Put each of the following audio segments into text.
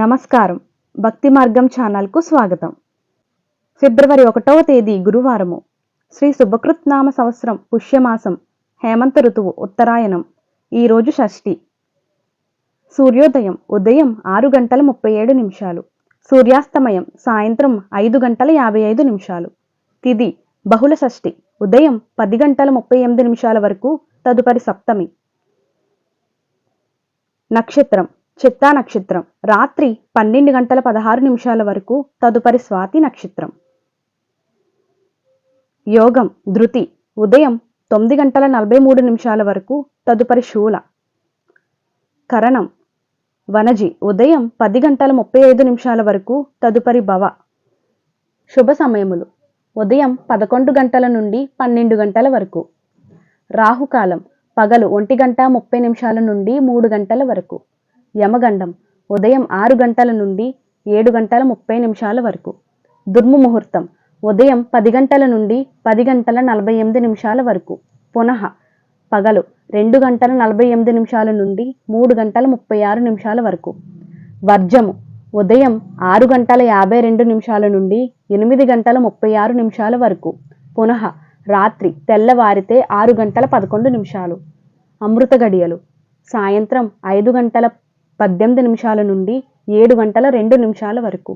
నమస్కారం. భక్తి మార్గం ఛానల్కు స్వాగతం. ఫిబ్రవరి ఒకటవ తేదీ గురువారము. శ్రీ శుభకృత్ నామ సంవత్సరం పుష్యమాసం హేమంత ఋతువు ఉత్తరాయణం. ఈరోజు షష్ఠి. సూర్యోదయం ఉదయం ఆరు గంటల ముప్పై ఏడు నిమిషాలు. సూర్యాస్తమయం సాయంత్రం ఐదు గంటల యాభై ఐదు నిమిషాలు. తిది బహుళ షష్ఠి. ఉదయం పది గంటల ముప్పై ఎనిమిది నిమిషాల వరకు తదుపరి సప్తమి. నక్షత్రం. చిత్తా నక్షత్రం. రాత్రి పన్నెండు గంటల పదహారు నిమిషాల వరకు తదుపరి స్వాతి నక్షత్రం. యోగం ధృతి. ఉదయం తొమ్మిది గంటల నలభై మూడు నిమిషాల వరకు తదుపరి శూల. కరణం వనజి. ఉదయం పది గంటల ముప్పై ఐదు నిమిషాల వరకు తదుపరి భవ. శుభ సమయములు. ఉదయం పదకొండు గంటల నుండి పన్నెండు గంటల వరకు. రాహుకాలం పగలు ఒంటి గంట ముప్పై నిమిషాల నుండి మూడు గంటల వరకు. యమగండం. ఉదయం ఆరు గంటల నుండి ఏడు గంటల ముప్పై నిమిషాల వరకు. దుర్ము ముహూర్తం ఉదయం పది గంటల నుండి పది గంటల నలభై ఎనిమిది నిమిషాల వరకు. పునః. పగలు రెండు గంటల నలభై ఎనిమిది నిమిషాల నుండి మూడు గంటల ముప్పై ఆరు నిమిషాల వరకు. వర్జము. ఉదయం ఆరు గంటల యాభై రెండు నిమిషాల నుండి ఎనిమిది గంటల ముప్పై ఆరు నిమిషాల వరకు. పునః. రాత్రి తెల్లవారితే ఆరు గంటల పదకొండు నిమిషాలు. అమృత గడియలు. సాయంత్రం ఐదు గంటల పద్దెనిమిది నిమిషాల నుండి ఏడు గంటల రెండు నిమిషాల వరకు.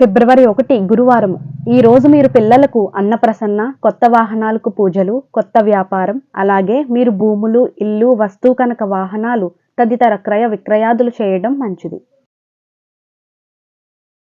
ఫిబ్రవరి ఒకటి గురువారం. ఈ రోజు మీరు పిల్లలకు అన్నప్రసన్న కొత్త వాహనాలకు పూజలు కొత్త వ్యాపారం అలాగే మీరు భూములు ఇల్లు వస్తువు కనుక వాహనాలు తదితర క్రయ విక్రయాదులు చేయడం మంచిది.